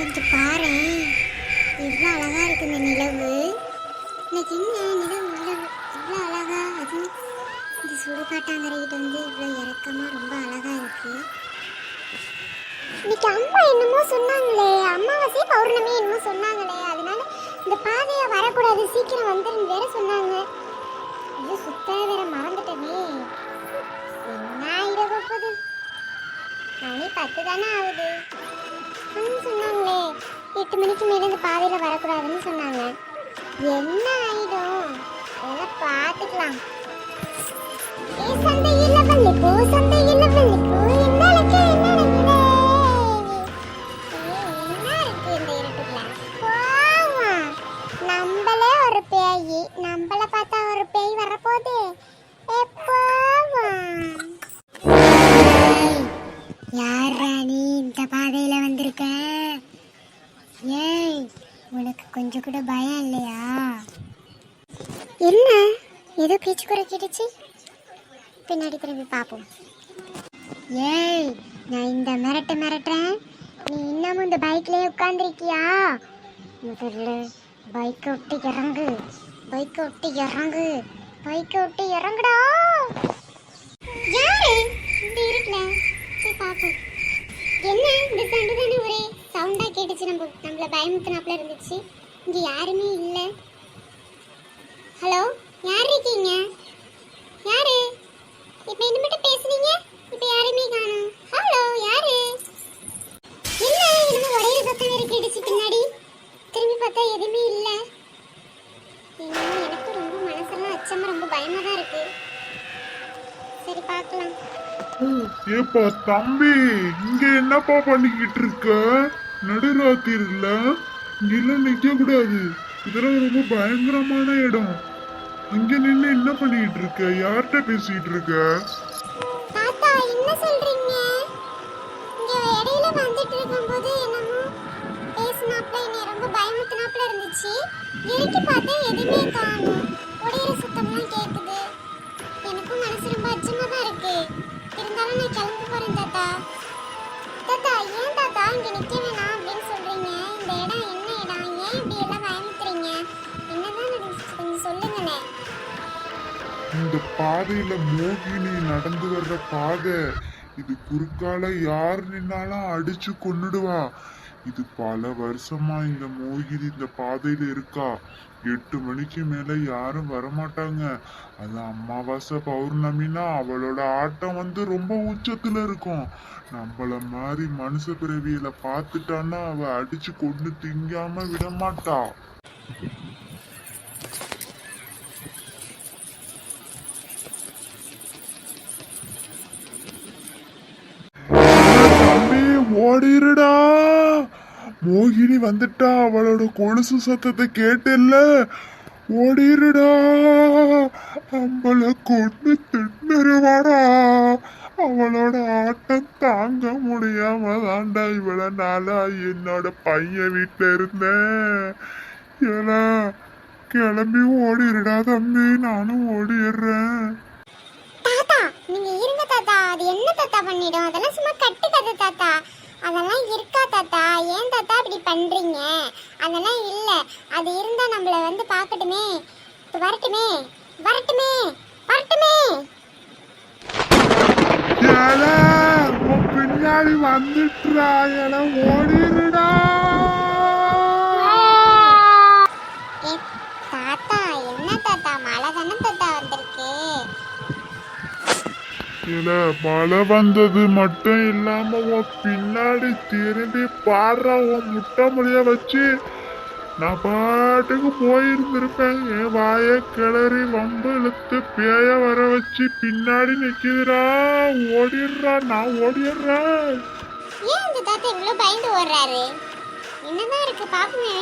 இங்க பாரு. எவ்வளோ அழகாக இருக்கு இந்த நிலவு. இன்னைக்கு என்ன நிலவு நிலவு? இவ்வளோ அழகா. அது இந்த சுடுகாட்டாங்கரைகிட்ட வந்து இவ்வளோ இறக்கமாக ரொம்ப அழகாக இருக்கு. இன்னைக்கு அம்மா என்னமோ சொன்னாங்களே. அமாவாசை பௌர்ணமி என்னமோ சொன்னாங்களே. அதனால இந்த பாதையை வரக்கூடாது. சீக்கிரம் வந்துருன்னு வேற சொன்னாங்க. இது சுத்த வேற மறந்துட்டேனே. என்ன ஆயிட போகுது? மணி பத்து தானே ஆகுது சொன்னாங்க. எட்டு மணிக்கு மேலே இந்த பாதையில் வரக்கூடாதுன்னு சொன்னாங்க. என்ன ஆயிடும்? அதெல்லாம் பார்த்துக்கலாம். என்ன? ஏதோ பேச்சு குறை கேட்டுச்சு. பின்னாடி திரும்பி பார்ப்போம் ஏய் நான் இந்த மிரட்ட மிரட்டுறேன். நீ இன்னமும் இந்த பைக்லேயே உட்காந்துருக்கியா முதல்ல பைக்கை விட்டு இறங்கு. பைக்கை விட்டு இறங்கு. பைக்கை விட்டு இறங்குடா. யாரு இந்த இருட்டுல. போய் பார்ப்போம் என்ன? இந்த சண்டை தானே ஒரே சவுண்டாக கேட்டுச்சு நம்ம. நம்மளை பயமுத்தினாப்புல இருந்துச்சு. இங்கே யாருமே இல்லை. ஹலோ யார் இருக்கீங்க? யாரு? இப்ப இது மட்டும் பேசுனீங்க? இப்ப யாருமே காணும். ஹலோ யாரு? என்ன இன்னும் ஒரே சத்தம் வேற கேட்டுச்சு பின்னாடி. திரும்பி பார்த்தா எதுவுமே இல்ல. என்னமோ எனக்கு ரொம்ப மனசெல்லாம் அச்சமா ரொம்ப பயமா தான் இருக்கு. சரி பார்க்கலாம். ஏப்பா தம்பி இங்க என்னப்பா பண்ணிக்கிட்டு இருக்க? நடுராத்திரில? இங்க எல்லாம் நிக்க கூடாது. இதெல்லாம் ரொம்ப பயங்கரமான இடம். இங்க நின்னு என்ன பண்ணிட்டு இருக்க யார்கிட்ட பேசிட்டு இருக்க தாத்தா என்ன சொல்றீங்க? இங்க இடையில வந்துட்டு இருக்கும்போது என்னமோ பேசினாப்ல என்ன ரொம்ப பயமுத்தினாப்ல இருந்துச்சு. இறக்கி பார்த்தா எதுவுமே காணும். பாதையில மோகினி நடந்து வர்ற பாதை இது குறுக்கால யார் நின்னாலும் அடிச்சு கொன்னுடுவா. இது பல வருஷமா இந்த மோகினி இந்த பாதையில இருக்கா. எட்டு மணிக்கு மேல யாரும் வரமாட்டாங்க. அது அமாவாசை பௌர்ணமினா அவளோட ஆட்டம் வந்து ரொம்ப உச்சத்துல இருக்கும். நம்மள மாதிரி மனுஷ பிறவியில பார்த்துட்டான்னா அவ அடிச்சு கொண்டு திங்காம விட மாட்டா தம்பி ஓடிருடா மோகினி வந்துட்டா அவளோட கொலுசு சத்தத்தை கேட்டல்ல. ஓடிருடா அவளை கொண்டு தின்னுருவாடா. அவளோட ஆட்டம் தாங்க முடியாம தாண்டா இவ்வளோ நாளா என்னோட பையன் வீட்டில் இருந்தேன். ஏன்னா கிளம்பி ஓடிருடா தம்பி நானும் ஓடிடுறேன். தாத்தா நீங்க இருங்க தாத்தா. அது என்ன தாத்தா பண்ணிடும்? அதெல்லாம் சும்மா கட்டு கதை தாத்தா. அதெல்லாம் இருக்கா தாத்தா ஏன் தாத்தா இப்படி பண்றீங்க? அதெல்லாம் இல்ல. அது இருந்தா நம்மள வந்து பார்க்கட்டுமே. வரட்டுமே. வரட்டுமே. வரட்டுமே. பின்னாடி வந்துட்டுறா. என ஓடிருடா. இல்ல மழை வந்தது மட்டும் இல்லாம உன் பின்னாடி திரும்பி பாடுற உன் முட்டை முடிய வச்சு நான் பாட்டுக்கு போயிருந்திருப்பேன். என் வாய கிளறி வம்பு இழுத்து பேய வர வச்சு பின்னாடி நிக்குதுடா. ஓடிடுறா நான் ஓடிடுறேன். ஏன் இந்த தாத்தா இவ்வளவு பயந்து ஓடுறாரு? என்னதான் இருக்கு பாப்போமே.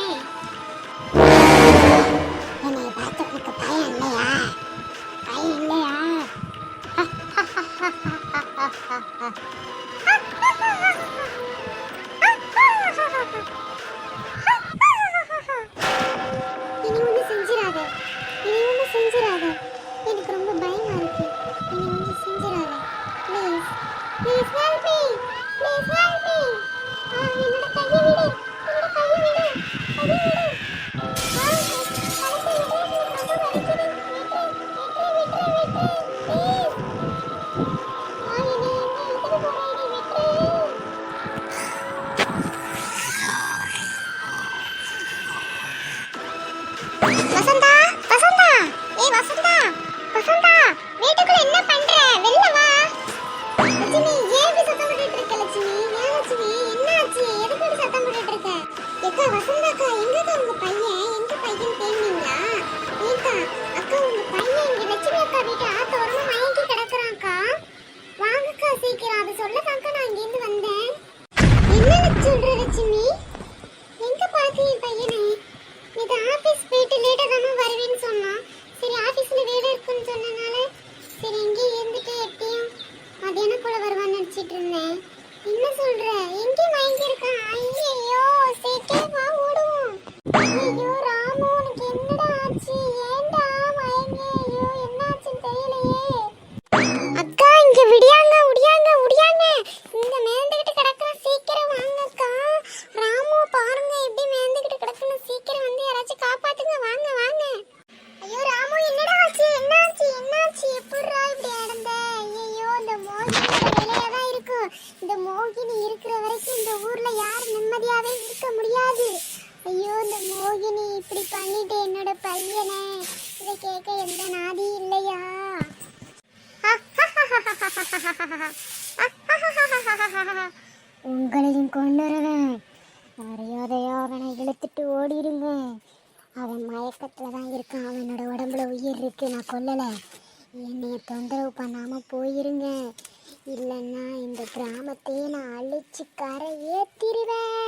செஞ்சிடாத எனக்கு ரொம்ப பயமா இருக்கு நீ வந்து செஞ்சிடாத please please help me please help me என்னோட கையை விடு என்னோட கையை விடு கையை விடு வசந்தா வசந்தா ஏய் வசந்தா வசந்தா வீட்டுக்குள்ள என்ன பண்ற? வெளில வா. லட்சுமி ஏன் இப்படி சத்தம் போட்டுட்டு இருக்க லட்சுமி? ஏன் லட்சுமி? என்ன ஆச்சு எதுக்கு இப்படி சத்தம் போட்டுட்டு இருக்க? ஏக்கா வசந்தா அக்கா எங்க அக்கா உங்க பையன்? எங்க பையன் தேடினீங்களா ஏக்கா அக்கா உங்க பையன் இங்க லட்சுமி அக்கா வீட்டு ஆத்தோரமா மயங்கி கிடக்குறான்க்கா. வாங்கக்கா சீக்கிரம். அதை சொல்லதாக்கா நான் இங்கிருந்து வந்தேன். என்ன சொல்ற லட்சுமி? எங்க பாத்து என் பையனை? இது ஆபீஸ் போயிட்டு லேட்டா தானே வருவீங்க வருவான்னு இருந்தேன் என்ன சொல்ற? எங்க மயங்கிருக்கான் ஐயோ சீக்கிரம் ஓடுவோம் ஐயோ இந்த மோகினி இருக்கிற வரைக்கும் இந்த ஊர்ல யாரும் நிம்மதியாவே இருக்க முடியாது. ஐயோ இந்த மோகினி இப்படி பண்ணிட்டு என்னோட பையனை. இதை கேட்க எந்த நாதி இல்லையா? உங்களையும் கொண்டுருவேன் மரியாதையா அவனை இழுத்துட்டு ஓடிடுங்க. அவன் மயக்கத்தில் தான் இருக்கான். அவனோட உடம்புல உயிர் இருக்கு. நான் கொல்லலை. என்னைய தொந்தரவு பண்ணாமல் போயிருங்க. இல்லைன்னா இந்த கிராமத்தையே நான் அழிச்சு கரையே திருவேன்